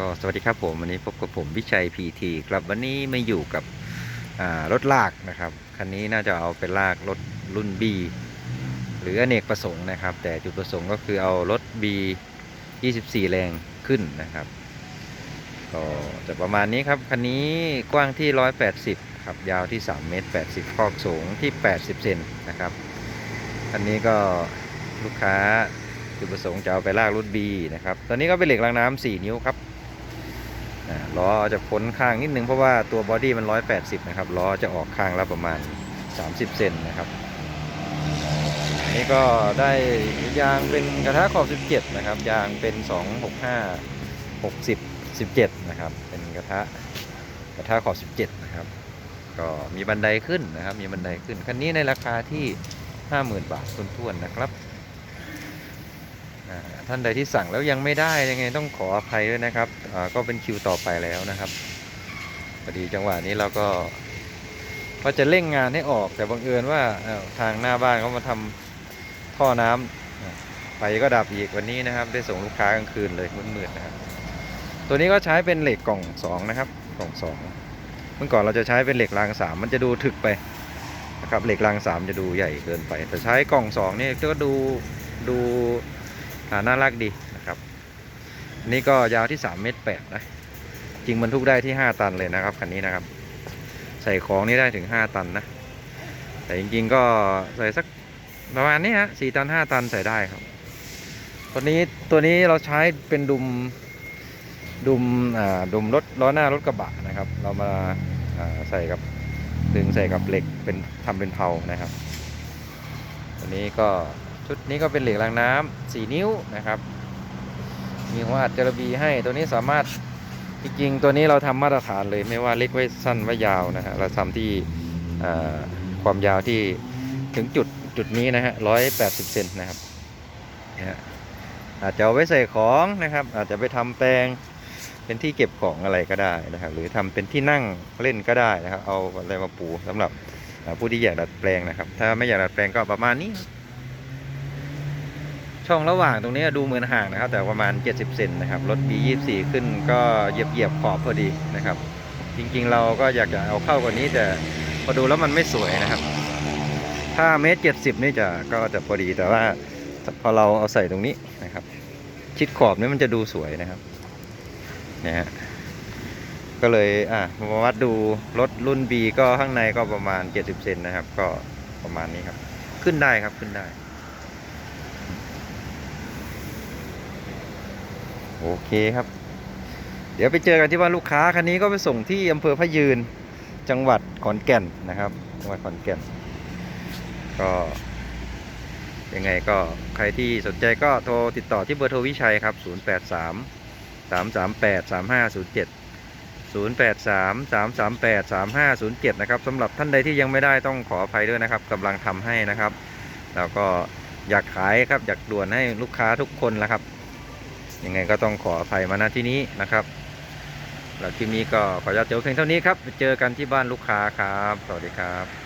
ก็สวัสดีครับผมวันนี้พบกับผมวิชัยพีทีครับวันนี้มาอยู่กับรถลากนะครับคันนี้น่าจะเอาไปลากรถรุ่น B หรืออเนกประสงค์นะครับ แต่จุดประสงค์ก็คือเอารถ B 24 แรงขึ้นนะครับก็จะประมาณนี้ครับคันนี้กว้างที่ 180ครับยาวที่ 3 เมตร 80คอกสูงที่ 80 เซนนะครับคันนี้ก็ลูกค้าจุดประสงค์จะเอาไปลากรถ B นะครับ ตอนนี้ก็เป็นเหล็กรางน้ำ4 นิ้วครับ ล้อจะพ้นข้างนิดนึงเพราะว่าตัวบอดี้มัน 180 นะครับล้อจะออกข้างละประมาณ 30 เซนนะครับนนี้ก็ได้ยางเป็นกระทะขอบ 17 นะครับ ยางเป็น 265 60 17 นะครับ เป็นกระทะกระทะขอบ 17 นะครับ ก็มีบันไดขึ้นนะครับ มีบันไดขึ้น คันนี้ในราคาที่ 50,000 บาททุนๆนะครับ ท่านใดที่สั่งแล้วยังไม่ได้ยังไงต้องขออภัยด้วยนะครับก็เป็นคิวต่อไปแล้วนะครับพอดีจังหวะนี้เราก็ก็จะเร่งงานให้ออกแต่บังเอิญว่าทางหน้าบ้านเขามาทำท่อน้ำอ่าไฟก็ดับอีกวันนี้นะครับ ได้ส่งลูกค้ากลางคืนเลยมืดๆนะครับ ตัวนี้ก็ใช้เป็นเหล็กกล่องสองนะครับ กล่องสองเมื่อก่อนเราจะใช้เป็นเหล็กรางสามมันจะดูถึกไปนะครับเหล็กรางสามจะดูใหญ่เกินไป แต่ใช้กล่องสองนี่ก็ดูดู น่ารักดีนะครับนนี่ก็ยาวที่3เมตรแปดนะจริงบรรทุกได้ที่ 5 ตันเลยนะครับคันนี้นะครับ ใส่ของนี่ได้ถึง 5 ตันนะ แต่จริงๆก็ใส่สักประมาณนี้ฮะสี่ตัน 5 ตันใส่ได้ครับตัวนี้ตัวนี้เราใช้เป็นดุมดุมอ่าดุมรถล้อหน้ารถกระบะนะครับ เรามาาใส่กับดึงใส่กับเหล็กเป็นทำเป็นเพลานะครับ ตัวนี้ก็ ชุดนี้ก็เป็นเหล็กรางน้ำ4นิ้วนะครับ มีหัวอัดจระบีให้ตัวนี้สามารถจริงๆตัวนี้เราทำมาตรฐานเลยไม่ว่าเล็กไว้สั้นไว้ยาวนะฮะเราทำที่ความยาวที่ถึงจุดจุดนี้นะฮะร้อยแปดสิบเซนนะครับนะฮะอาจจะเอาไว้ใส่ของนะครับ อาจจะไปทำแปลงเป็นที่เก็บของอะไรก็ได้นะครับ หรือทำเป็นที่นั่งเล่นก็ได้นะครับ เอาอะไรมาปูสำหรับผู้ที่อยากดัดแปลงนะครับ ถ้าไม่อยากดัดแปลงก็ประมาณนี้ ช่องระหว่างตรงนี้ดูเหมือนห่างนะครับ แต่ประมาณ 70 เซนนะครับ รถ B24 ขึ้นก็เหยียบเหยียบขอบพอดีนะครับ จริงๆเราก็อยากจะเอาเข้ากว่านี้แต่พอดูแล้วมันไม่สวยนะครับ ถ้าเมตรเจ็ดสิบนี่จะก็จะพอดีแต่ว่าพอเราเอาใส่ตรงนี้นะครับ ชิดขอบนี่มันจะดูสวยนะครับเนี่ยฮะก็เลยอะมาวัดดูรถรุ่น B ก็ข้างในก็ประมาณ 70 เซนนะครับ ก็ประมาณนี้ครับ ขึ้นได้ครับขึ้นได้ โอเคครับ เดี๋ยวไปเจอกันที่บ้านลูกค้าคันนี้ก็ไปส่งที่อำเภอพะยืน จังหวัดขอนแก่นนะครับ จังหวัดขอนแก่น ก็ยังไงก็ใครที่สนใจก็โทรติดต่อที่เบอร์โทรวิชัยครับ 083 338 3507 083 338 3507 นะครับสำหรับท่านใดที่ยังไม่ได้ต้องขออภัยด้วยนะครับกำลังทำให้นะครับ แล้วก็อยากขายครับ อยากด่วนให้ลูกค้าทุกคนแล้วครับ ยังไงก็ต้องขออภัยมาณที่นี้นะครับแล้วคลิปนี้ก็ขออนุญาตจบเพียงเท่านี้ครับเจอกันที่บ้านลูกค้าครับ สวัสดีครับ